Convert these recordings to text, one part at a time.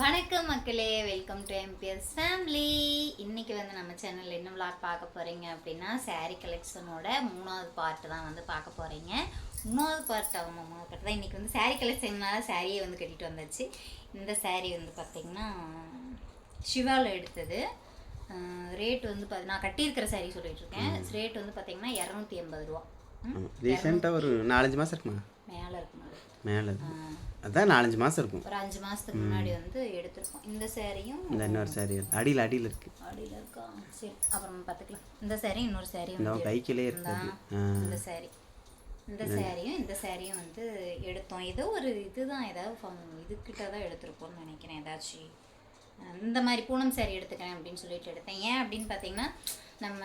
வணக்கம் மக்களே welcome to MBS family இன்னைக்கு வந்து நம்ம சேனலில் என்ன vlog பார்க்க போகிறீங்க அப்படின்னா saree கலெக்ஷனோட மூணாவது பார்ட் தான் வந்து பார்க்க போகிறீங்க மூணாவது பார்ட் ஆகும் மூணாவது பார்ட் தான் இன்றைக்கி வந்து saree கலெக்ஷன்னால சாரியை வந்து கட்டிட்டு வந்தாச்சு. இந்த saree வந்து பார்த்திங்கன்னா சிவாவில் எடுத்தது. ரேட் வந்து பார்த்து நான் கட்டியிருக்கிற saree சொல்லிட்டு இருக்கேன். ரேட் வந்து பார்த்திங்கன்னா இரநூத்தி எண்பது ரூபா. ரீசெண்டாக ஒரு நாலஞ்சு மாதம் இருக்குமா? மேலே இருக்கும். மேலே அதான் நாலஞ்சு மாதம் இருக்கும். ஒரு அஞ்சு மாதத்துக்கு முன்னாடி வந்து எடுத்திருக்கோம். இந்த சாரியும் இந்த இன்னொரு சாரி அடியில் அடியில் இருக்குது அடியில் இருக்கா? சரி அப்புறம் பார்த்துக்கலாம். இந்த saree இன்னொரு இந்த வந்து கைக்கிலே இருக்குது. இந்த saree இந்த சாரியும் இந்த சாரியும் வந்து எடுத்தோம். ஏதோ ஒரு இதுதான் ஏதாவது இதுக்கிட்ட தான் எடுத்திருப்போம்னு நினைக்கிறேன் ஏதாச்சும். இந்த மாதிரி பூனம் saree எடுத்துக்கிறேன் அப்படின்னு சொல்லிட்டு எடுத்தேன். ஏன் அப்படின்னு பார்த்தீங்கன்னா நம்ம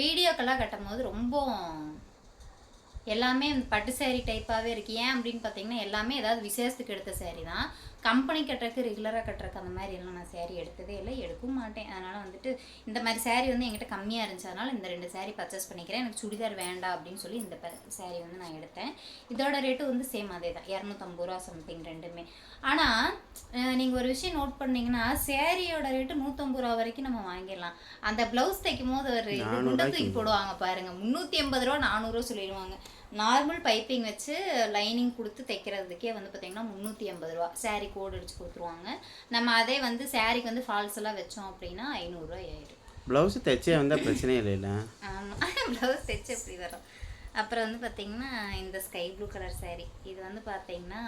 வீடியோக்கெல்லாம் கட்டும் போது ரொம்ப எல்லாமே பட்டு சேரீ டைப்பாகவே இருக்குது ஏன் அப்படின்னு பார்த்தீங்கன்னா எல்லாமே ஏதாவது விசேஷத்துக்கு எடுத்த சேரீ தான். கம்பெனி கட்டுறக்கு ரெகுலராக கட்டுறக்கு அந்த மாதிரி எல்லாம் நான் saree எடுத்ததே இல்லை. எடுக்கவும் மாட்டேன். அதனால் வந்துட்டு இந்த மாதிரி saree வந்து என்கிட்ட கம்மியாக இருந்துச்சு அதனால் இந்த ரெண்டு saree பர்ச்சேஸ் பண்ணிக்கிறேன். எனக்கு சுடிதார் வேண்டாம் அப்படின்னு சொல்லி இந்த saree வந்து நான் எடுத்தேன். இதோட ரேட்டு வந்து சேம் அதே தான். இரநூத்தம்பது ரூபா சம்திங் ரெண்டுமே. ஆனால் நீங்கள் ஒரு விஷயம் நோட் பண்ணீங்கன்னா சேரீயோட ரேட்டு நூற்றம்பது ரூபா வரைக்கும் நம்ம வாங்கிடலாம். அந்த ப்ளவுஸ் தைக்கும் போது ஒரு இது குண்டை தூக்கி போடுவாங்க பாருங்க. முந்நூற்றி எண்பது ரூபா நானூறுரூவா சொல்லிடுவாங்க. நார்மல் பைப்பிங் வச்சு லைனிங் கொடுத்து தைக்கிறதுக்கே வந்து பார்த்தீங்கன்னா முந்நூற்றி எண்பது ரூபா. Saree கோடு அடிச்சு கொடுத்துருவாங்க. நம்ம அதே வந்து சாரீக்கு வந்து ஃபால்ஸ் எல்லாம் வச்சோம் அப்படின்னா ஐநூறுரூவா ஆயிடும். ப்ளவுஸு தைச்சே வந்தால் பிரச்சனையே இல்லைல்ல ஆமாம் ப்ளவுஸ் தைச்சு அப்படி வரும்? அப்புறம் வந்து பார்த்தீங்கன்னா இந்த ஸ்கை ப்ளூ கலர் saree. இது வந்து பார்த்தீங்கன்னா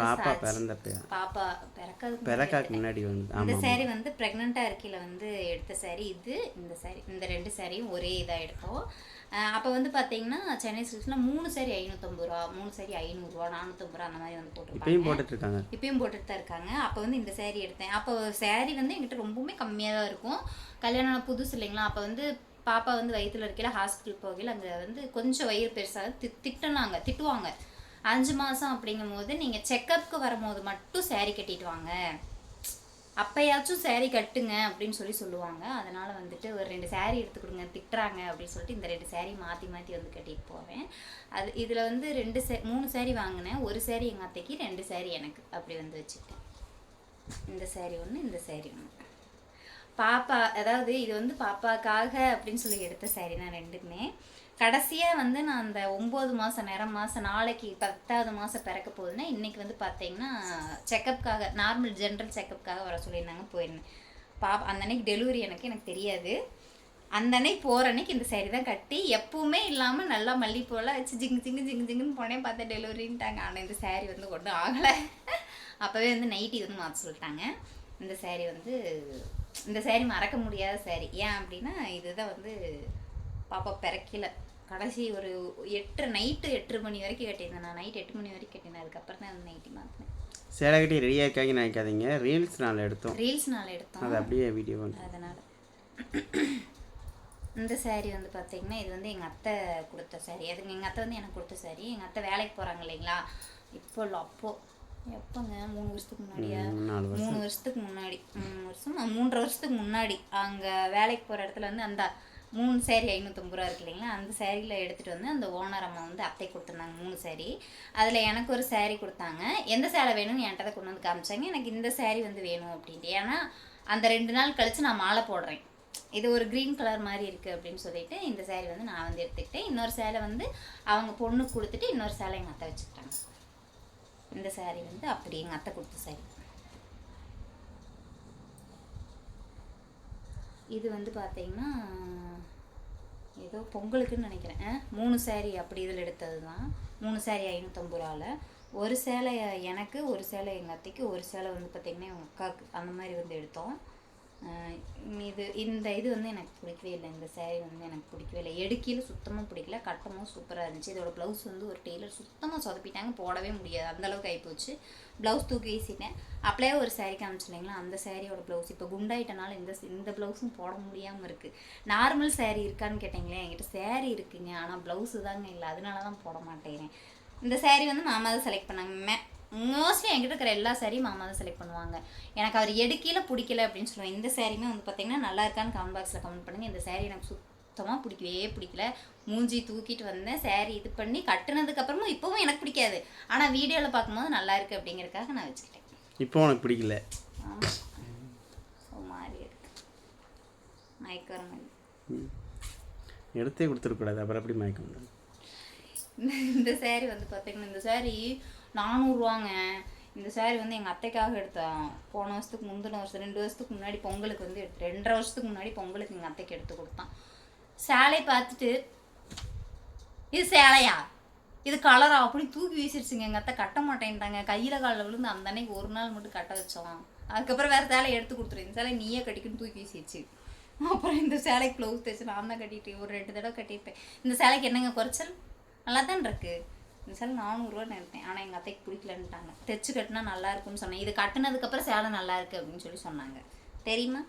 பாப்பா. பிறந்தப்ப. பாப்பா முன்னாடி பிறக்காக்கு முன்னாடி வந்து இந்த saree வந்து ப்ரெக்னெண்ட்டாக இருக்கையில் வந்து எடுத்த saree இது இந்த saree இந்த ரெண்டு சாரியும் ஒரே இதாக எடுத்தோம். அப்போ வந்து பார்த்தீங்கன்னா சென்னை சில்க்ஸில் மூணு saree ஐநூற்றம்பது ரூபா மூணு saree ஐநூறுரூவா நானூற்றம்பது ரூபா அந்த மாதிரி வந்து இப்பயும் போட்டுருப்பாங்க போட்டுட்ருக்காங்க. இப்பயும் போட்டுட்டு தான் இருக்காங்க. அப்போ வந்து இந்த saree எடுத்தேன். அப்போ saree வந்து என்கிட்ட ரொம்பவுமே கம்மியாக தான் இருக்கும். கல்யாணம் புதுசு இல்லைங்களா? அப்போ வந்து பாப்பா வந்து வயிற்றுல இருக்கையில ஹாஸ்பிட்டல் போகையில் அங்கே வந்து கொஞ்சம் வயிறு பெருசாக தி திட்டினாங்க திட்டுவாங்க. அஞ்சு மாதம் அப்படிங்கும் போது நீங்கள் செக்கப்புக்கு வரும்போது மட்டும் சேரீ கட்டிட்டு வாங்க. அப்பயாச்சும் சேரீ கட்டுங்க அப்படின்னு சொல்லி சொல்லுவாங்க. அதனால் வந்துட்டு ஒரு ரெண்டு சேரீ எடுத்து கொடுங்க திட்டுறாங்க அப்படின்னு சொல்லிட்டு இந்த ரெண்டு சேரீ மாற்றி மாற்றி வந்து கட்டிட்டு போவேன். அது இதில் வந்து ரெண்டு சே மூணு சேரீ வாங்கினேன். ஒரு சேரீ எங்கள் அத்தைக்கு ரெண்டு சேரீ எனக்கு அப்படி வந்து வச்சுக்கிட்டேன். இந்த சேரீ ஒன்று இந்த சேரீ ஒன்று பாப்பா அதாவது இது வந்து பாப்பாக்காக அப்படின்னு சொல்லி எடுத்த சேரீ தான் ரெண்டுமே. கடைசியாக வந்து நான் அந்த ஒம்பது மாதம் நேரம் மாதம் நாளைக்கு பத்தாவது மாதம் பிறக்க போகுதுன்னா இன்றைக்கி வந்து பார்த்தீங்கன்னா செக்கப்புக்காக நார்மல் ஜென்ரல் செக்கப்புக்காக வர சொல்லியிருந்தாங்க போயிருந்தேன். பா அந்த அன்னைக்கு டெலிவரி எனக்கு எனக்கு தெரியாது. அந்த அன்னைக்கு போகிற அன்னைக்கு இந்த சரி தான் கட்டி எப்பவுமே இல்லாமல் நல்லா மல்லிப்பூலாம் வச்சு ஜிங்கு ஜிங்கு ஜிங்கு ஜிங்குன்னு போனேன் பார்த்தா டெலிவரின்ட்டாங்க ஆனால் இந்த சேரீ வந்து ஒன்றும் ஆகலை. அப்போவே வந்து நைட்டி வந்து மாற்ற சொல்லிட்டாங்க. இந்த சேரீ வந்து இந்த சேரீ மறக்க முடியாத சேரீ ஏன் அப்படின்னா இதுதான் வந்து பாப்பா பிறக்கலை. கடைசி ஒரு எட்டு நைட்டு எட்டு மணி வரைக்கும் கட்டியிருந்தேன். நான் நைட் எட்டு மணி வரைக்கும் கட்டினேன் அதுக்கப்புறம் தான் நைட்டி மாற்றினேன் சேலை கட்டி ரெடியாக இருக்காங்க நினைக்காதீங்க. ரீல்ஸ் நாள் எடுத்தோம். ரீல்ஸ் நாள் எடுத்தோம். அது அப்படியே வீடியோ அதனால். இந்த saree வந்து பார்த்தீங்கன்னா இது வந்து எங்கள் அத்தை கொடுத்த saree. அதுங்க எங்கள் அத்தை வந்து எனக்கு கொடுத்த saree. எங்கள் அத்தை வேலைக்கு போகிறாங்க இல்லைங்களா? இப்போ இல்லை அப்போ. எப்போங்க? மூணு வருஷத்துக்கு முன்னாடியா. மூணு வருஷத்துக்கு முன்னாடி. மூணு வருஷம் மூன்றரை வருஷத்துக்கு முன்னாடி அங்கே வேலைக்கு போகிற இடத்துல வந்து அந்த மூணு சேரீ ஐநூற்றம்பது ரூபா இருக்கு இல்லைங்களா? அந்த சேரீயில் எடுத்துகிட்டு வந்து அந்த ஓனர் அம்மா வந்து அத்தை கொடுத்துருந்தாங்க மூணு சேரீ அதில் எனக்கு ஒரு சேரீ கொடுத்தாங்க. எந்த சேலை வேணும்னு என்கிட்ட தான் கொண்டு வந்து காமிச்சாங்க. எனக்கு இந்த சேரீ வந்து வேணும் அப்படின்ட்டு. ஏன்னா அந்த ரெண்டு நாள் கழித்து நான் மாலை போடுறேன். இது ஒரு க்ரீன் கலர் மாதிரி இருக்குது அப்படின்னு சொல்லிட்டு இந்த சேரீ வந்து நான் வந்து எடுத்துக்கிட்டேன். இன்னொரு சேலை வந்து அவங்க பொண்ணுக்கு கொடுத்துட்டு இன்னொரு சேலை எங்கள் அத்தை வச்சுக்கிட்டாங்க. இந்த சேரீ வந்து அப்படி எங்கள் அத்தை கொடுத்த சேரீ இது வந்து பார்த்தீங்கன்னா ஏதோ பொங்கலுக்குன்னு நினைக்கிறேன். மூணு சேரீ அப்படி இதில் எடுத்தது தான் மூணு சேரீ ஐநூற்றம்பது ரூபாவில் ஒரு சேலை எனக்கு ஒரு சேலை எங்கள் அத்தைக்கு ஒரு சேலை வந்து பார்த்திங்கன்னா எங்கள் அக்காவுக்கு அந்த மாதிரி வந்து எடுத்தோம். இது இந்த இது வந்து எனக்கு பிடிக்கவே இல்லை. இந்த சேரீ வந்து எனக்கு பிடிக்கவே இல்லை. எடுக்கையில் சுத்தமாக பிடிக்கல. கட்டமும் சூப்பராக இருந்துச்சு. இதோட ப்ளவுஸ் வந்து ஒரு டெய்லர் சுத்தமாக சொதப்பிட்டாங்க. போடவே முடியாது. அந்த அளவுக்கு ஆகிப்போச்சு ப்ளவுஸ் தூக்கி வீசிட்டேன். அப்படியே ஒரு சேரீக்கு காமிச்சு அந்த சேரீயோட ப்ளவுஸ் இப்போ குண்டாயிட்டனால இந்த இந்த ப்ளவுஸும் போட முடியாமல் இருக்குது நார்மல் சேரீ இருக்கான்னு கேட்டிங்களே என்கிட்ட சேரீ இருக்குங்க. ஆனால் ப்ளவுஸு தாங்க இல்லை. அதனால தான் போட மாட்டேங்கிறேன். இந்த சேரீ வந்து மாமா தான் செலக்ட் பண்ணாங்க. மே மோஸ்ட்லி என்கிட்ட இருக்கிற எல்லா சாரியும் மாமா தான் செலக்ட் பண்ணுவாங்க. எனக்கு அவர் எடுக்கையில் பிடிக்கல அப்படின்னு சொல்லுவேன் இந்த சாரியுமே வந்து பார்த்தீங்கன்னா நல்லா இருக்கான்னு கமெண்ட் பாக்ஸில் கமெண்ட் பண்ணுங்க. இந்த saree எனக்கு சுத்தமாக பிடிக்கவே பிடிக்கல. மூஞ்சி தூக்கிட்டு வந்தேன் saree இது பண்ணி கட்டுனதுக்கு அப்புறமும் இப்போவும் எனக்கு பிடிக்காது. ஆனால் வீடியோவில் பார்க்கும்போது நல்லா இருக்கு அப்படிங்கறதுக்காக நான் வச்சுக்கிட்டேன். இப்போ உனக்கு பிடிக்கல. மாதிரி இருக்கு. மயக்க வர மாதிரி. ம். எடுத்தே கொடுத்துருக்கூடாது அப்புறம் எப்படி மயக்கம்? இந்த saree வந்து பார்த்தீங்கன்னா இந்த saree நானூறுவாங்க. இந்த சேரீ வந்து எங்கள் அத்தைக்காக எடுத்தேன் போன வருஷத்துக்கு முந்தின வருஷம் ரெண்டு வருஷத்துக்கு முன்னாடி பொங்கலுக்கு வந்து எடுத்து ரெண்டரை வருஷத்துக்கு முன்னாடி பொங்கலுக்கு எங்கள் அத்தைக்கு எடுத்து கொடுத்தான். சேலை பார்த்துட்டு இது சேலையா? இது கலரா அப்படி தூக்கி வீசிடுச்சுங்க எங்கள் அத்தை கட்ட மாட்டேன்ட்டாங்க. கையில் காலில் விழுந்து அந்த அன்னைக்கு ஒரு நாள் மட்டும் கட்ட வச்சோம். அதுக்கப்புறம் வேறு சேலை எடுத்து கொடுத்துரு. இந்த சேலை நீயே கட்டிக்கின்னு தூக்கி வீசிடுச்சு அப்புறம் இந்த சேலைக்கு ப்ளவுஸ் தைச்சு நான் தான் கட்டிட்டு ஒரு ரெண்டு தடவை கட்டியிருப்பேன். இந்த சேலைக்கு என்னங்க குறைச்சல்? நல்லா தான் இருக்குது இந்த சேலை நானூறுரூவா எடுத்தேன். ஆனால் எங்கள் அத்தைக்கு பிடிக்கலன்ட்டாங்க. தைச்சு கட்டினா நல்லா இருக்கும்னு சொன்னேன். இது கட்டினதுக்கப்புறம் சேலை நல்லா இருக்கு அப்படின்னு சொல்லி சொன்னாங்க. தெரியுமா?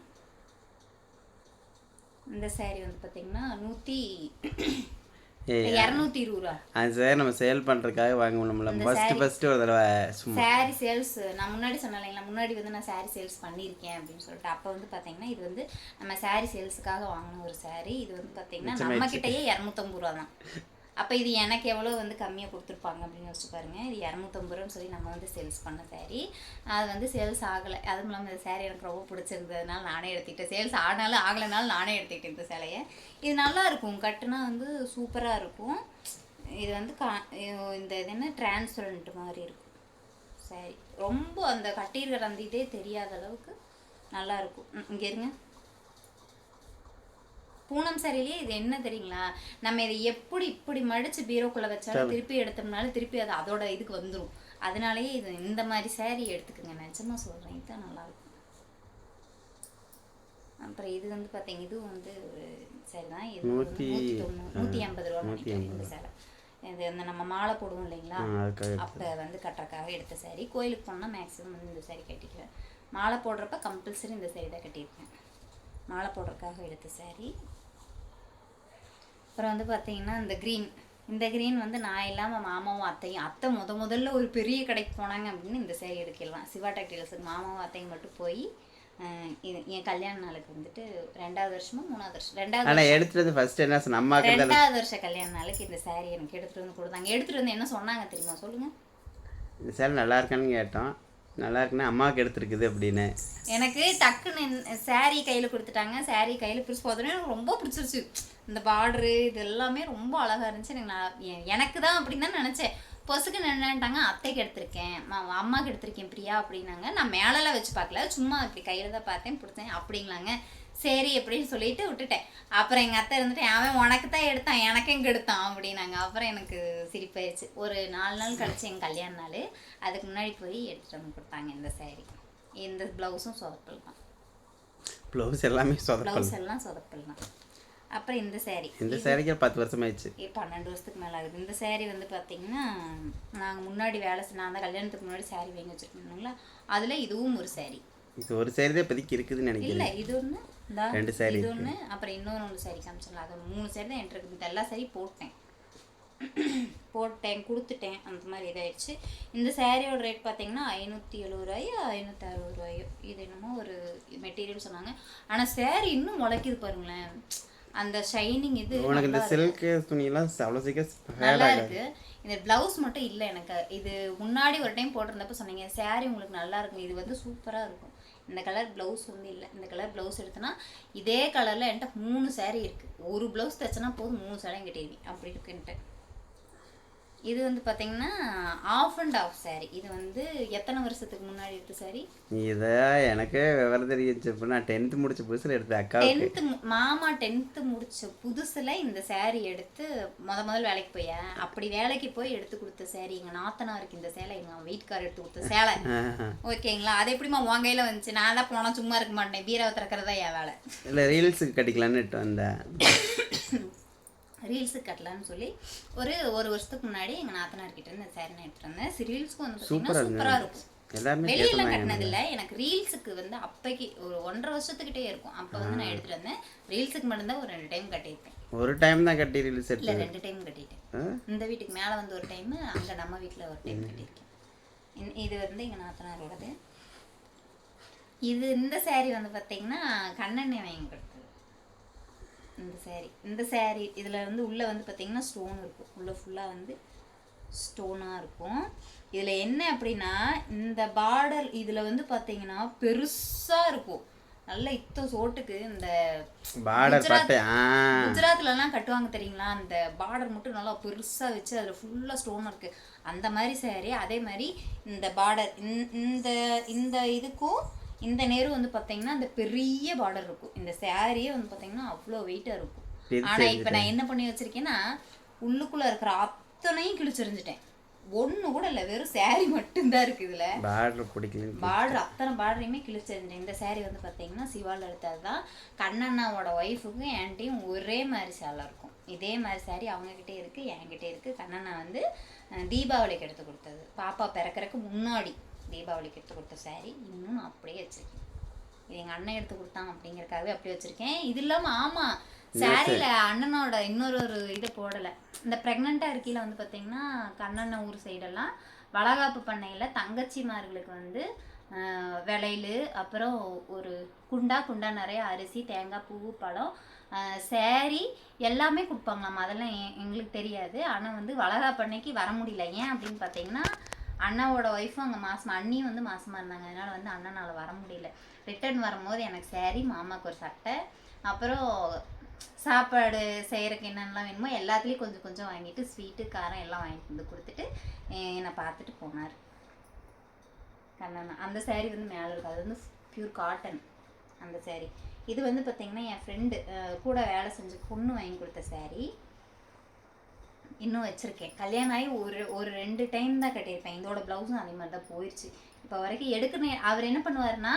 இந்த saree வந்து பார்த்தீங்கன்னா நூற்றி இரநூத்தி இருபது ரூபா அது சார் நம்ம சேல் பண்ணுறதுக்காக வாங்க நம்மள. ஃபஸ்ட்டு ஃபஸ்ட்டு ஒரு தடவை சாரி சேல்ஸ் நான் முன்னாடி சொன்னேன் முன்னாடி வந்து நான் சாரி சேல்ஸ் பண்ணியிருக்கேன் அப்படின்னு சொல்லிட்டு. அப்போ வந்து பார்த்தீங்கன்னா இது வந்து நம்ம சாரி சேல்ஸுக்காக வாங்கின ஒரு சாரி இது வந்து பார்த்தீங்கன்னா நம்ம கிட்டயே இரநூத்தம்பது ரூபா தான் அப்போ இது எனக்கு எவ்வளோ வந்து கம்மியாக கொடுத்துருப்பாங்க அப்படின்னு யோசிச்சு பாருங்க. இது இரநூத்தம்பது ரூபான்னு சொல்லி நம்ம வந்து சேல்ஸ் பண்ண சேரீ அது வந்து சேல்ஸ் ஆகலை. அதுவும் இல்லாமல் இந்த சேரீ எனக்கு ரொம்ப பிடிச்சிருந்ததுனால நானே எடுத்துக்கிட்டேன். சேல்ஸ் ஆனாலும் ஆகலைனாலும் நானே எடுத்துக்கிட்டேன் இந்த சேலையை இது நல்லா இருக்கும். கட்டுனா வந்து சூப்பராக இருக்கும். இது வந்து கா இந்த இது என்ன? டிரான்ஸ்பரண்ட் மாதிரி இருக்கும். சரி ரொம்ப அந்த கட்டியிருக்கிற அந்த இதே தெரியாத அளவுக்கு நல்லாயிருக்கும் இங்கே இருங்க. பூனம் சரியிலேயே இது என்ன தெரியுங்களா? நம்ம இதை எப்படி இப்படி மடிச்சு பீரோக்குள்ள வச்சாலும் திருப்பி எடுத்தோம்னாலும் திருப்பி அது அதோட இதுக்கு வந்துடும் அதனாலயே இது இந்த மாதிரி saree எடுத்துக்கோங்க. நிஜமா சொல்றேன். இதுதான் நல்லா இருக்கும். அப்புறம் இது வந்து பார்த்தீங்க இது வந்து ஒரு சரிதான் இது நூத்தி- நூற்றி தொண்ணூறு நூற்றி ஐம்பது ரூபா இந்த சேலை இது அந்த நம்ம மாலை போடுவோம் இல்லைங்களா? அப்போ வந்து கட்டுறக்காக எடுத்த saree. கோயிலுக்கு போனால் மேக்ஸிமம் வந்து இந்த saree கட்டிக்குவேன். மாலை போடுறப்ப கம்பல்சரி இந்த saree தான் கட்டியிருப்பேன் மாலை போடுறதுக்காக எடுத்த saree. அப்புறம் வந்து பார்த்தீங்கன்னா இந்த க்ரீன் இந்த க்ரீன் வந்து நான் இல்லாமல் மாமாவும் அத்தையும் அத்தை முத முதல்ல ஒரு பெரிய கடைக்கு போனாங்க அப்படின்னு இந்த saree எடுக்கலாம். சிவா டெக்டைல்ஸுக்கு மாமாவும் அத்தையும் மட்டும் போய் இது என் கல்யாண நாளுக்கு வந்துட்டு ரெண்டாவது வருஷமா மூணாவது வருஷம் ரெண்டாவது எடுத்துட்டு ஃபஸ்ட்டு என்ன இருந்தாலும் ரெண்டாவது வருஷ கல்யாண நாளுக்கு இந்த saree எனக்கு எடுத்துட்டு வந்து கொடுத்தாங்க. எடுத்துட்டு வந்து என்ன சொன்னாங்க தெரியுமா? சொல்லுங்க. இந்த சேலை நல்லா இருக்கான்னு கேட்டோம். நல்லா இருக்குன்னா அம்மாவுக்கு எடுத்துருக்குது அப்படின்னு. எனக்கு டக்குன்னு இந்த கையில் கொடுத்துட்டாங்க. saree கையில் பிடிச்சி போதுன்னு எனக்கு ரொம்ப பிடிச்சிருச்சு. இந்த பார்டரு இது எல்லாமே ரொம்ப அழகாக இருந்துச்சு. எனக்கு நான் எனக்கு தான் அப்படின்னு தான் நினச்சேன். பொசுக்கு நின்னுட்டாங்க அத்தைக்கு எடுத்திருக்கேன். அம்மாவுக்கு அம்மாக்கு எடுத்திருக்கேன் பிரியா அப்படின்னாங்க. நான் மேலெல்லாம் வச்சு பார்க்கல. சும்மா இப்படி கையில் தான் பார்த்தேன் பிடிச்சேன் அப்படிங்களாங்க. சரி எப்படின்னு சொல்லிட்டு விட்டுட்டேன். அப்புறம் எங்கள் அத்தை இருந்துட்டு அவன் உனக்கு தான் எடுத்தான் எனக்கு எங்கே எடுத்தான் அப்படின்னாங்க. அப்புறம் எனக்கு சிரிப்பாயிருச்சு. ஒரு நாலு நாள் கழிச்சு எங்கள் கல்யாண நாள் அதுக்கு முன்னாடி போய் எடுத்துகிட்டு வந்து கொடுத்தாங்க இந்த saree. இந்த ப்ளவுஸும் சொதப்பல் தான். ப்ளவுஸ் எல்லாமே சொதப்பல். ப்ளவுஸ் எல்லாம் சொதப்பல் தான். அப்புறம் இந்த saree. இந்த சேலைக்கு பத்து வருஷம் ஆயிடுச்சு பன்னெண்டு வருஷத்துக்கு மேலே ஆகுது. இந்த saree வந்து பார்த்தீங்கன்னா நாங்கள் முன்னாடி வேலை நான் தான் கல்யாணத்துக்கு முன்னாடி saree வாங்கி வச்சுருக்கோங்களா அதில் இதுவும் ஒரு saree. இது ஒரு சேரி தான் இப்போதைக்கு இருக்குதுன்னு நினைக்கிறேன். இல்லை இது ஒன்று ரெண்டு saree இது ஒன்று அப்புறம் இன்னொரு ஒன்று saree காமிச்சிடலாம். அது மூணு saree தான் என்கிட்ட இருக்குது. எல்லா saree போட்டேன். போட்டேன் கொடுத்துட்டேன். அந்த மாதிரி இதாயிடுச்சு. இந்த சாரியோட ரேட் பார்த்தீங்கன்னா ஐநூற்றி எழுபது ரூபாயோ ஐநூற்றி அறுபது ரூபாயோ. இது என்னமோ ஒரு மெட்டீரியல் சொன்னாங்க. ஆனால் saree இன்னும் முளைக்குது பாருங்களேன். அந்த ஷைனிங் இது உனக்கு இந்த நல்லா சில்க் துணியெல்லாம் அவ்வளோ சீக்கிரம் நல்லா இருக்கு இந்த ப்ளவுஸ் மட்டும் இல்லை எனக்கு. இது முன்னாடி ஒரு டைம் போட்டிருந்தப்ப சொன்னீங்க saree உங்களுக்கு நல்லா இருக்கும். இது வந்து சூப்பராக இருக்கும். இந்த கலர் ப்ளவுஸ் வந்து இல்லை. இந்த கலர் ப்ளவுஸ் எடுத்தனா இதே கலரில் என்கிட்ட மூணு சேரீ இருக்குது ஒரு ப்ளவுஸ் தைச்சனா போதும் மூணு சேலையும் கட்டிடுவேன் அப்படி இருக்குன்ட்டு. இது வந்து பார்த்தீங்கன்னா ஆஃப் அண்ட் ஆஃப் saree. இது வந்து எத்தனை வருஷத்துக்கு முன்னாடி எடுத்த saree? இதை எனக்கு விவரம் தெரிஞ்சு நான் டென்த்து முடிச்ச புதுசில் எடுத்தேன் அக்காவுக்கு. டென்த்து மாமா டென்த்து முடிச்ச புதுசுல இந்த saree எடுத்து முத முதல் வேலைக்கு போய் அப்படி வேலைக்கு போய் எடுத்து கொடுத்த saree எங்க நாத்தனாருக்கு இந்த சேலை எங்க வீட்டுக்காரர் எடுத்து கொடுத்த சேலை. ஓகேங்களா? அது எப்படிம்மா உன் கையில வந்துச்சு? நான் தான் போனா சும்மா இருக்க மாட்டேன். பீராவை திறக்கிறதா என் வேலை. இல்லை ரீல்ஸுக்கு கட்டிக்கலான்னு வந்தேன் ரீல்ஸுக்கு கட்டலான்னு சொல்லி ஒரு ஒரு வருஷத்துக்கு முன்னாடி எங்க நாத்தனார் கிட்ட இருந்து saree நான் வந்தேன். ரீல்ஸ்க்கு வந்து பார்த்தீங்கன்னா சூப்பரா இருக்கும். வெளியில கேட்டிருந்தாங்க கட்டினது இல்ல எனக்கு ரீல்ஸுக்கு வந்து அப்பைக்கு ஒரு ஒன்றரை வருஷத்துக்கிட்டே இருக்கும். அப்போ வந்து நான் எடுத்துட்டு வந்தேன். ரீல்ஸுக்கு மட்டும்தான் ஒரு ரெண்டு டைம் கட்டியிருப்பேன். ஒரு டைம் தான் கட்டி ரீல்ஸ் இல்ல ரெண்டு டைம் கட்டிட்டேன்? இந்த வீட்டுக்கு மேலே வந்து ஒரு டைம் அங்கே நம்ம வீட்டில் ஒரு டைம் கட்டியிருக்கேன். இது வந்து எங்கள் நாத்தனாரோடது. இது இந்த saree வந்து பார்த்தீங்கன்னா கண்ணெண்ணெய் வாங்கி கொடுத்தது இந்த saree. இந்த saree இதில் வந்து உள்ளே வந்து பார்த்தீங்கன்னா ஸ்டோன் இருக்கும். உள்ளே ஃபுல்லாக வந்து ஸ்டோனாக இருக்கும். இதில் என்ன அப்படின்னா இந்த பார்டர் இதில் வந்து பார்த்தீங்கன்னா பெருசாக இருக்கும். நல்ல இத்த சோட்டுக்கு இந்த பார்டர் குஜராத்லலாம் கட்டுவாங்க தெரியுங்களா? அந்த பார்டர் மட்டும் நல்லா பெருசாக வச்சு அதில் ஃபுல்லாக ஸ்டோன் இருக்குது அந்த மாதிரி saree அதே மாதிரி இந்த பார்டர் இந்த இந்த இதுக்கும் இந்த நேரும் வந்து பார்த்தீங்கன்னா அந்த பெரிய பார்டர் இருக்கும். இந்த சாரியே வந்து பார்த்தீங்கன்னா அவ்வளோ வெயிட்டாக இருக்கும். ஆனால் இப்போ நான் என்ன பண்ணி வச்சிருக்கேன்னா உள்ளுக்குள்ளே இருக்கிற அத்தனையும் கிழிச்செறிஞ்சிட்டேன் ஒன்று கூட இல்லை வெறும் saree மட்டும்தான் இருக்குது இதில். பார்டர் பிடிக்கல பார்டர் அத்தனை பார்டரையுமே கிழிச்சிருந்தேன் இந்த saree வந்து பார்த்தீங்கன்னா சிவால் எடுத்தது தான் கண்ணண்ணாவோட ஒய்ஃபுக்கும் என்கிட்டையும் ஒரே மாதிரி சேலை இருக்கும். இதே மாதிரி saree அவங்கக்கிட்டே இருக்குது என்கிட்டே இருக்குது கண்ணண்ணா வந்து தீபாவளிக்கு எடுத்து கொடுத்தது. பாப்பா பிறக்கறதுக்கு முன்னாடி. தீபாவளிக்கு எடுத்து கொடுத்த saree. இன்னும் நான் அப்படியே வச்சுருக்கேன். இது எங்கள் அண்ணன் எடுத்து கொடுத்தான் அப்படிங்கறக்காகவே அப்படியே வச்சுருக்கேன். இது இல்லாமல் ஆமாம் சாரியில் அண்ணனோட இன்னொரு ஒரு இதை போடலை. இந்த ப்ரெக்னெண்ட்டாக இருக்கையில் வந்து பார்த்தீங்கன்னா கண்ணண்ண ஊர் சைடெல்லாம் வளகாப்பு பண்ணையில் தங்கச்சிமார்களுக்கு வந்து விளையல் அப்புறம் ஒரு குண்டா குண்டா நிறைய அரிசி தேங்காய் பூ பழம் சேரீ எல்லாமே கொடுப்பாங்களாம். அதெல்லாம் எ- எங்களுக்கு தெரியாது. ஆனால் வந்து வளகாப்பு அன்னைக்கு வர முடியல. ஏன் அப்படின்னு பார்த்தீங்கன்னா அண்ணாவோட ஒய்ஃபும் அங்கே மாசமா அண்ணியும் வந்து மாசமா இருந்தாங்க. அதனால வந்து அண்ணனால் வர முடியல. ரிட்டர்ன் வரும்போது எனக்கு saree மாமாவுக்கு ஒரு சட்டை அப்புறம் சாப்பாடு செய்கிறக்கு என்னென்னலாம் வேணுமோ எல்லாத்துலேயும் கொஞ்சம் கொஞ்சம் வாங்கிட்டு ஸ்வீட்டு காரம் எல்லாம் வாங்கிட்டு வந்து கொடுத்துட்டு என்னை பார்த்துட்டு போனார். கண்ணண்ணா அந்த சேரீ வந்து மேலே இருக்கும் அது வந்து பியூர் காட்டன் அந்த சேரீ இது வந்து பார்த்திங்கன்னா என் ஃப்ரெண்டு கூட வேலை செஞ்ச பொண்ணு வாங்கி கொடுத்த சேரீ இன்னும் வச்சுருக்கேன். கல்யாணம் ஆகி ஒரு ஒரு ரெண்டு டைம் தான் கட்டியிருப்பேன். இதோட ப்ளவுஸும் அதே மாதிரி தான் போயிடுச்சு இப்போ வரைக்கும் எடுக்கணும். அவர் என்ன பண்ணுவாருன்னா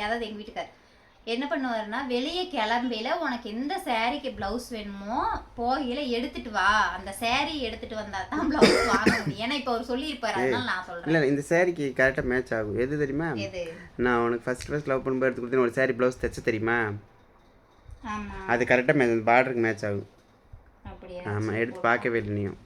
யாராவது எங்கள் வீட்டுக்கார் என்ன பண்ணுவாருன்னா வெளியே கிளம்பையில உனக்கு எந்த சாரீக்கு ப்ளவுஸ் வேணுமோ போகையில எடுத்துட்டு வா. அந்த saree எடுத்துட்டு வந்தா தான் ப்ளவுஸ் வாங்க முடியும். ஏன்னா இப்போ அவர் சொல்லியிருப்பாரு. அதனால நான் சொல்றேன். இல்லை இந்த சாரிக்கு கரெக்டாக மேட்ச் ஆகும். எது தெரியுமா? எது? நான் உனக்கு ஃபர்ஸ்ட் ஃபர்ஸ்ட் லவ் பண்ணும்போது எடுத்து கொடுத்தேன் ஒரு சாரி ப்ளவுஸ் தைச்ச தெரியுமா? அது கரெக்டாக மேட்ச் பார்டருக்கு மேட்ச் ஆகும். அப்படியா ஆமாம் எடுத்து பார்க்கவே இல்லை நீயும்.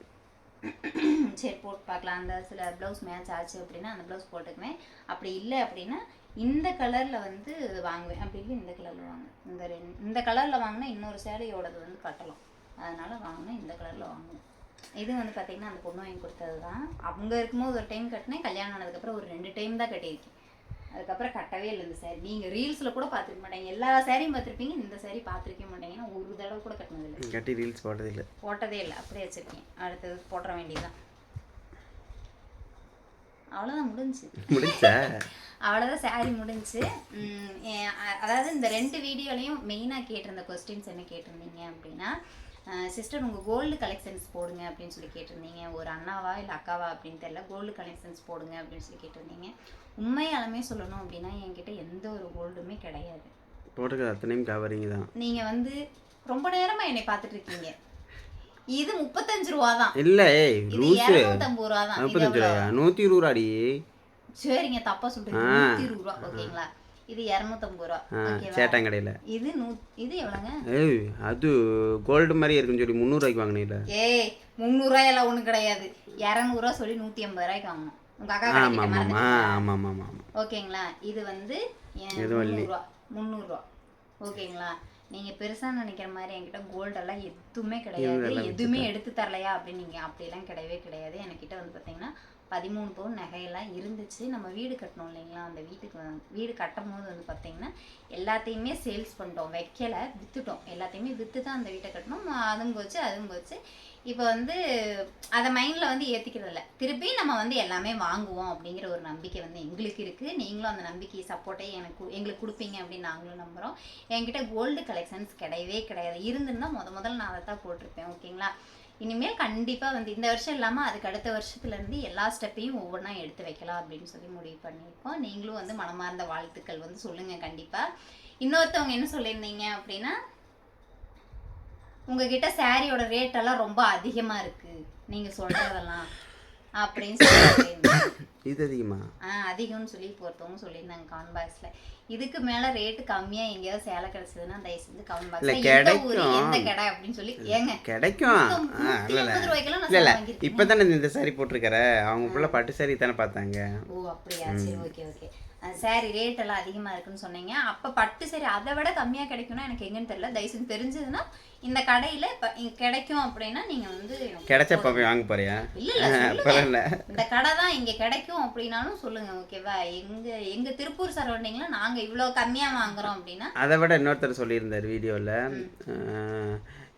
சரி போட்டு பார்க்கலாம். அந்த சில ப்ளவுஸ் மேட்ச் ஆச்சு அப்படின்னா அந்த ப்ளவுஸ் போட்டுக்குவேன். அப்படி இல்லை அப்படின்னா இந்த கலரில் வந்து வாங்குவேன். அப்படி இல்லை இந்த கலரில் வாங்குவேன். இந்த ரெண்டு இந்த கலரில் வாங்கினா இன்னொரு சேலையோடது வந்து கட்டலாம். அதனால வாங்கினா இந்த கலரில் வாங்குவேன். இது வந்து பார்த்தீங்கன்னா அந்த பொண்ணு வாங்கி கொடுத்தது தான் அவங்க இருக்கும்போது ஒரு டைம் கட்டினேன். கல்யாணம் ஆனதுக்கப்புறம் ஒரு ரெண்டு டைம் தான் கட்டியிருக்கேன். அதுக்கப்புறம் கட்டவே இல்லை இந்த saree. நீங்கள் ரீல்ஸில் கூட பார்த்துருக்க மாட்டீங்க. எல்லா சாரியும் பார்த்துருப்பீங்க. இந்த saree பார்த்துருக்க மாட்டீங்கன்னா ஒரு தடவை கூட கட்டினதில்லை கட்டி ரீல்ஸ் போட்டதில்லை போட்டதே இல்லை. அப்படியே வச்சிருக்கேன். அடுத்தது போட்டுற வேண்டியதுதான். அவ்வளோதான் முடிஞ்சு. முடிச்சா அவ்வளோதான் saree முடிஞ்சு. அதாவது இந்த ரெண்டு வீடியோலையும் மெயினாக கேட்டிருந்த கொஸ்டின்ஸ் என்ன கேட்டிருந்தீங்க அப்படின்னா சிஸ்டர் உங்கள் கோல்டு கலெக்ஷன்ஸ் போடுங்க அப்படின்னு சொல்லி கேட்டிருந்தீங்க. ஒரு அண்ணாவா இல்லை அக்காவா அப்படின்னு தெரியல. கோல்டு கலெக்ஷன்ஸ் போடுங்க அப்படின்னு சொல்லி கேட்டிருந்தீங்க. உண்மையாலுமே சொல்லணும் அப்படின்னா என்கிட்ட எந்த ஒரு கோல்டுமே கிடையாது. போட்டுக்கிறது அத்தனையும் கவரிங் தான். நீங்கள் வந்து ரொம்ப நேரமாக என்னை பார்த்துட்டு இருக்கீங்க. இது முப்பத்தஞ்சு ரூபா தான். இல்லை ஏய் ரூபா இது முப்பத்தஞ்சு? ரூபாயா நூற்றி இருபது ரூபாடி? சரிங்க தப்பா சொல்றீங்க. நூத்தி இருபது ரூபா ஓகேங்களா? இது இரநூத்தம்பது ரூபா. சேட்டாங்கடையில். இது நூ இது எவ்வளோங்க? ஏய் அது கோல்டு மாதிரி இருக்குன்னு சொல்லி முந்நூறுவாய்க்கு வாங்கினீங்கள. ஏய் முந்நூறுரூவாயெல்லாம் ஒன்றும் கிடையாது. இரநூறுவா சொல்லி நூற்றி ஐம்பது ரூபாய்க்கு வாங்கணும். உங்க அக்கா ஆமாம் ஆமாம்? ஆமாம் ஆமாம் ஆமாம் ஓகேங்களா? இது வந்து. முந்நூறுரூவா முந்நூறுரூவா ஓகேங்களா? நீங்க பெருசா நினைக்கிற மாதிரி என்கிட்ட கோல்டெல்லாம் எதுவுமே கிடையாது. எதுவுமே எடுத்து தரலையா அப்படின்னு நீங்க அப்படியெல்லாம் கிடையவே கிடையாது. என்கிட்ட வந்து பார்த்தீங்கன்னா பதிமூணு பவுன் நகையெல்லாம் இருந்துச்சு. நம்ம வீடு கட்டணும் இல்லைங்களா? அந்த வீட்டுக்கு வந்து- வீடு கட்டும் போது வந்து பார்த்தீங்கன்னா எல்லாத்தையுமே சேல்ஸ் பண்ணிட்டோம். வைக்கல விற்றுட்டோம் எல்லாத்தையுமே விற்று தான் அந்த வீட்டை கட்டணும் அதுவும் போச்சு அதுவும் போச்சு. இப்போ வந்து அதை மைண்டில் வந்து ஏற்றிக்கிறதில்ல திருப்பி நம்ம வந்து எல்லாமே வாங்குவோம் அப்படிங்கிற ஒரு நம்பிக்கை வந்து எங்களுக்கு இருக்குது நீங்களும் அந்த நம்பிக்கை சப்போர்ட்டை எனக்கு எங்களுக்கு கொடுப்பீங்க அப்படின்னு நாங்களும் நம்புகிறோம் என்கிட்ட கோல்டு கலெக்ஷன்ஸ் கிடையவே கிடையாது. இருந்துன்னா முத முதல்ல நான் அதை தான் போட்டிருப்பேன் ஓகேங்களா இனிமேல் கண்டிப்பாக வந்து இந்த வருஷம் இல்லாமல் அதுக்கு அடுத்த வருஷத்துலேருந்து எல்லா ஸ்டெப்பையும் ஒவ்வொன்றா எடுத்து வைக்கலாம் அப்படின்னு சொல்லி முடிவு பண்ணியிருக்கோம். நீங்களும் வந்து மனமார்ந்த வாழ்த்துக்கள் வந்து சொல்லுங்கள் கண்டிப்பாக இன்னொருத்தவங்க என்ன சொல்லியிருந்தீங்க அப்படின்னா உங்ககிட்ட சாரியோட ரேட்டெல்லாம் ரொம்ப அதிகமாக இருக்குது நீங்கள் சொல்கிறதெல்லாம் அப்படின்னு சொல்லி இது அதிகமா ஆ அதிகம்னு சொல்லி இப்போ ஒருத்தவங்க சொல்லியிருந்தாங்க கமெண்ட் பாக்ஸில் இதுக்கு மேலே ரேட்டு கம்மியாக எங்கேயாவது சேலை கிடச்சதுன்னா தயவு செஞ்சு கமெண்ட் இல்ல, பாக்ஸில் எந்த ஊர் கிடைக்கும். எந்த கடை அப்படின்னு சொல்லி ஏங்க கிடைக்கும். ஆ நூத்தி இல்லை ஐம்பது ரூபாய்க்கெல்லாம் நான் இல்லை இல்லை. சேலை வாங்கியிருக்கேன். இப்போ தானே இந்த சாரி போட்டிருக்கிற? அவங்க ஃபுல்லாக பட்டு சாரி தானே பார்த்தாங்க. ஓ அப்படியா? சரி ஓகே ஓகே சாரி ரேட் எல்லாம் அதிகமாக இருக்குன்னு சொன்னீங்க. அப்போ பட்டு சரி அதை விட கம்மியாக கிடைக்கும்னா எனக்கு எங்கன்னு தெரியல. தயவுசெய்து தெரிஞ்சதுன்னா இந்த கடையில் இப்போ இங்க கிடைக்கும் அப்படின்னா நீங்கள் வந்து எனக்கு கிடைச்சா வாங்க போறியா? இல்ல இல்ல பரவாயில்ல. இந்த கடை தான் இங்க கிடைக்கும் அப்படின்னாலும் சொல்லுங்க ஓகேவா? எங்க எங்க திருப்பூர் சரௌண்டிங்ல நாங்க இவ்வளவு கம்மியா வாங்குறோம் அப்படின்னா? அதை விட இன்னொருத்தர் சொல்லியிருந்தார் வீடியோவில்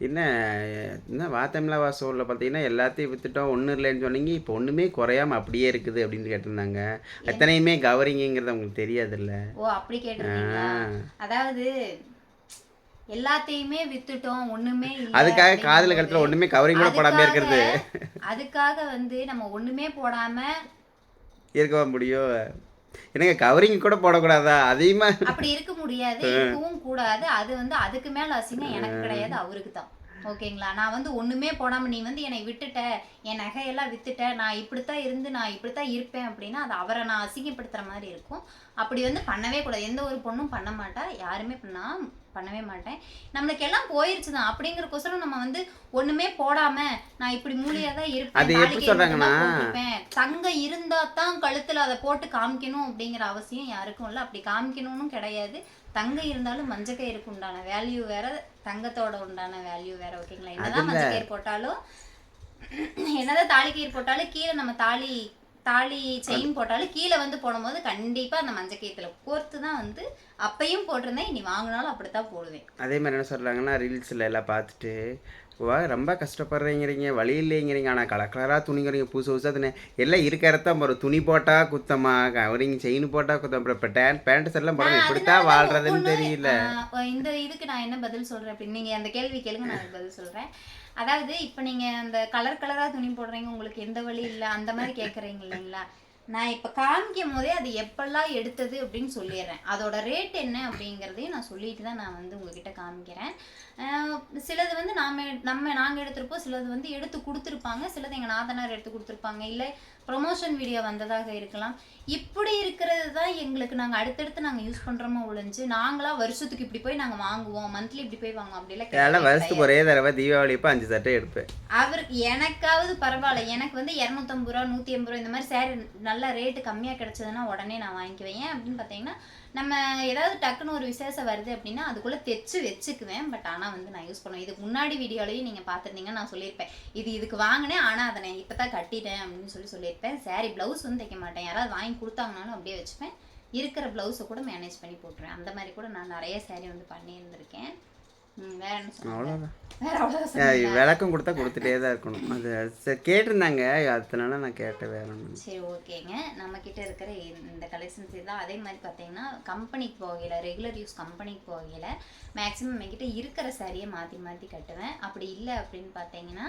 என்ன என்ன வாத்தமிழா வாசோவில் பார்த்தீங்கன்னா எல்லாத்தையும் விற்றுட்டோம் ஒன்றும் இல்லைன்னு சொன்னீங்க. இப்போ ஒன்றுமே குறையாம அப்படியே இருக்குது அப்படின்னு கேட்டிருந்தாங்க. எத்தனையுமே கவரிங்கிறது உங்களுக்கு தெரியாதுல்ல. ஓ அப்படி கேட்டிருக்கீங்களா? அதாவது எல்லாத்தையுமே வித்துட்டோம் ஒண்ணுமே அதுக்காக காதில் கழுத்தில் ஒன்றுமே கவரிங் கூட போடாமல் இருக்கிறது. அதுக்காக வந்து நம்ம ஒண்ணுமே போடாம இருக்கவா முடியும் என்னங்க கவரிங் கூட போடக்கூடாதா? அதிகமாக அப்படி இருக்க முடியாது. இருக்கவும் கூடாது. அது வந்து அதுக்கு மேல அசிங்கம் எனக்கு கிடையாது அவருக்கு தான். ஓகேங்களா? நான் வந்து ஒண்ணுமே போடாம நீ வந்து என்னை விட்டுட்ட என் நகையெல்லாம் வித்துட்ட நான் இப்படித்தான் இருந்து நான் இப்படித்தான் இருப்பேன் அப்படின்னா அது அவரை நான் அசிங்கப்படுத்துற மாதிரி இருக்கும். அப்படி வந்து பண்ணவே கூடாது. எந்த ஒரு பொண்ணும் பண்ண மாட்டா. யாருமே பண்ணா பண்ணவே மாட்டேன். நம்மளுக்கு எல்லாம் போயிருச்சு தான் அப்படிங்கறக்கோசரம் நம்ம வந்து ஒண்ணுமே போடாம நான் இப்படி மூலியா தான் இருப்பேன். தங்கம் இருந்தா தான் கழுத்துல அதை போட்டு காமிக்கணும் அப்படிங்கிற அவசியம் யாருக்கும் இல்லை. அப்படி காமிக்கணும்னு கிடையாது. தங்கம் இருந்தாலும் மஞ்சள் கயிறுக்கு உண்டான வேல்யூ வேற தங்கத்தோட உண்டான வேல்யூ வேற ஓகேங்களா என்னதான் மஞ்சள் கயிறு போட்டாலும் என்னதான் தாலி கயிறு போட்டாலும் கீழே நம்ம தாலி தாலி செயின் போட்டாலும் கீழே வந்து போடும்போது கண்டிப்பா அந்த மஞ்சள் கயிற்றுல கோர்த்து தான் வந்து அப்பையும் போட்டிருந்தேன். இனி வாங்கினாலும் அப்படித்தான் போடுவேன். அதே மாதிரி என்ன சொல்கிறாங்கன்னா ரீல்ஸில் எல்லாம் பார்த்துட்டு வா ரொம்ப கஷ்டப்படுறீங்கிறீங்க வழி இல்லைங்கிறீங்க ஆனால் கலர் கலராக துணிங்கிறீங்க புதுசு புதுசாக துணி எல்லாம் இருக்கிறதான் ஒரு துணி போட்டால் குத்தமா கவரிங் செயின் போட்டால் குத்தம் அப்புறம் இப்போ டேன் பேண்ட் எல்லாம் போடாமல் இப்படித்தான் ஒவ்வொன்னு, தெரியல. இந்த இதுக்கு நான் என்ன பதில் சொல்றேன்? அப்படின்னு நீங்க அந்த கேள்வி கேளுங்க நான் பதில் சொல்றேன். அதாவது இப்போ நீங்க அந்த கலர் கலரா துணி போடுறீங்க உங்களுக்கு எந்த வழி இல்லை அந்த மாதிரி கேக்குறீங்க இல்லைங்களா? நான் இப்போ காமிக்கும் போதே அது எப்பெல்லாம் எடுத்தது அப்படின்னு சொல்லிடுறேன். அதோட ரேட் என்ன அப்படிங்கிறதையும் நான் சொல்லிட்டு தான் நான் வந்து உங்ககிட்ட காமிக்கிறேன். சிலது வந்து நாம நம்ம நாங்கள் எடுத்திருப்போம் சிலது வந்து எடுத்து கொடுத்துருப்பாங்க. சிலது எங்கள் நாதனார் எடுத்து கொடுத்துருப்பாங்க. இல்லை ப்ரொமோஷன் வீடியோ வந்ததாக இருக்கலாம். இப்படி இருக்கிறது தான் எங்களுக்கு நாங்கள் அடுத்தடுத்து நாங்கள் யூஸ் பண்ணுறோமோ ஒழிஞ்சு நாங்களா வருஷத்துக்கு இப்படி போய் நாங்கள் வாங்குவோம் மந்த்லி இப்படி போய் வாங்குவோம் அப்படிலாம். வருஷத்துக்கு ஒரே தடவை தீபாவளி அப்போ அஞ்சு சட்டை எடுப்பேன். அவருக்கு எனக்காவது பரவாயில்ல. எனக்கு வந்து இரநூத்தம்பது ரூபா நூற்றி எண்பது ரூபா இந்த மாதிரி சேரீ நல்ல ரேட்டு கம்மியாக கிடைச்சதுன்னா உடனே நான் வாங்கிக்குவேன். அப்படின்னு பார்த்தீங்கன்னா நம்ம ஏதாவது டக்குன்னு ஒரு விசேஷம் வருது அப்படின்னா அதுக்குள்ளே தைச்சு வச்சுக்குவேன். பட் ஆனால் வந்து நான் யூஸ் பண்ணுவேன் இதுக்கு முன்னாடி வீடியோலையும் நீங்கள் பார்த்துருந்தீங்கன்னா நான் சொல்லியிருப்பேன். இது இதுக்கு வாங்கினேன் ஆனால் அதை நான் இப்போ தான் கட்டிட்டேன் அப்படின்னு சொல்லி சொல்லியிருப்பேன். சாரி ப்ளவுஸ் வந்து தைக்க மாட்டேன். யாராவது வாங்கி கொடுத்தாங்கனாலும் அப்படியே வச்சுப்பேன். இருக்கிற ப்ளவுஸை கூட மேனேஜ் பண்ணி போட்டுருவேன். அந்த மாதிரி கூட நான் நிறைய சேரீ வந்து பண்ணியிருந்திருக்கேன். அவ்வளோதான் விளக்கம் கொடுத்தா கொடுத்துட்டே தான் இருக்கணும். அது கேட்டிருந்தாங்க. அதனால நான் கேட்டேன் வேற சரி ஓகேங்க. நம்ம கிட்ட இருக்கிற இந்த- கலெக்ஷன்ஸ் தான் அதே மாதிரி பார்த்தீங்கன்னா கம்பெனிக்கு போகையில் ரெகுலர் யூஸ் கம்பெனிக்கு போகையில் மேக்ஸிமம் என்கிட்ட இருக்கிற சாரியை மாற்றி மாற்றி கட்டுவேன். அப்படி இல்லை அப்படின்னு பார்த்தீங்கன்னா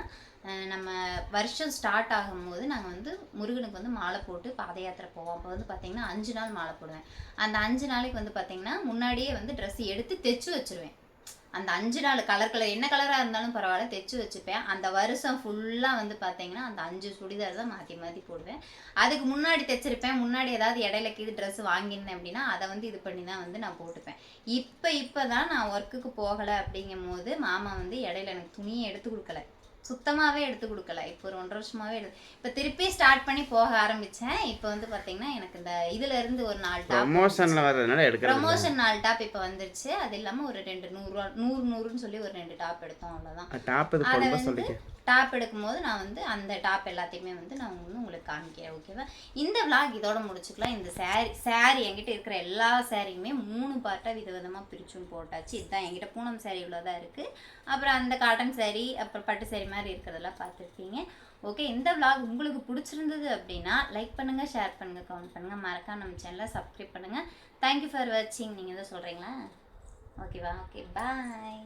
நம்ம வருஷம் ஸ்டார்ட் ஆகும்போது நாங்கள் வந்து முருகனுக்கு வந்து மாலை போட்டு பாத யாத்திரை போவோம். அப்போ வந்து பார்த்தீங்கன்னா அஞ்சு நாள் மாலை போடுவேன். அந்த அஞ்சு நாளைக்கு வந்து பார்த்தீங்கன்னா முன்னாடியே வந்து ட்ரெஸ் எடுத்து தைச்சு வச்சிருவேன். அந்த அஞ்சு நாள் கலர் கலர் என்ன கலராக இருந்தாலும் பரவாயில்ல தைச்சி வச்சுப்பேன். அந்த வருஷம் ஃபுல்லாக வந்து பார்த்தீங்கன்னா அந்த அஞ்சு சுடிதார் தான் மாற்றி மாற்றி போடுவேன். அதுக்கு முன்னாடி தைச்சிருப்பேன். முன்னாடி ஏதாவது இடையில கீது ட்ரெஸ் வாங்கினேன் அப்படின்னா அதை வந்து இது பண்ணி தான் வந்து நான் போட்டுப்பேன். இப்போ இப்போ தான் நான் ஒர்க்குக்கு போகலை அப்படிங்கும் போது மாமா வந்து இடையில எனக்கு துணியை எடுத்து கொடுக்கல. சுத்தமாகவே எடுத்து கொடுக்கல. இப்போ ஒரு ஒன்றரை வருஷமாவே எடுத்து இப்போ திருப்பி ஸ்டார்ட் பண்ணி போக ஆரம்பித்தேன் இப்போ வந்து பார்த்தீங்கன்னா எனக்கு இந்த இதுல இருந்து ஒரு நாலு டாப் ப்ரொமோஷனில் வர்றதுனால எடுக்கிறது இல்ல. ப்ரமோஷன் நாலு டாப் இப்போ வந்துருச்சு. அது இல்லாமல் ஒரு ரெண்டு நூறுரூவா நூறு நூறுன்னு சொல்லி ஒரு ரெண்டு டாப் எடுத்தோம். அவ்வளோதான் டாப் இது அதை வந்து டாப் எடுக்கும்போது நான் வந்து அந்த டாப் எல்லாத்தையுமே வந்து நான் வந்து உங்களுக்கு காமிக்கிறேன். ஓகேவா இந்த vlog இதோட முடிச்சுக்கலாம். இந்த saree saree என்கிட்ட இருக்கிற எல்லா சாரியுமே மூணு பார்ட்டாக விதவிதமாக பிரிச்சும் போட்டாச்சு. இதுதான் என்கிட்ட பூனம் saree இவ்வளோதான் இருக்குது அப்புறம் அந்த காட்டன் saree அப்புறம் பட்டு saree மாதிரி இருக்கிறதெல்லாம் பார்த்துருக்கீங்க. ஓகே இந்த விளாக் உங்களுக்கு பிடிச்சிருந்தது அப்படின்னா லைக் பண்ணுங்கள் ஷேர் பண்ணுங்கள் கமெண்ட் பண்ணுங்கள் மறக்காம நம்ம சேனலை சப்ஸ்கிரைப் பண்ணுங்கள் தேங்க்யூ ஃபார் வாட்சிங் நீங்கள் எதுவும் சொல்கிறீங்களா ஓகேவா ஓகே பாய்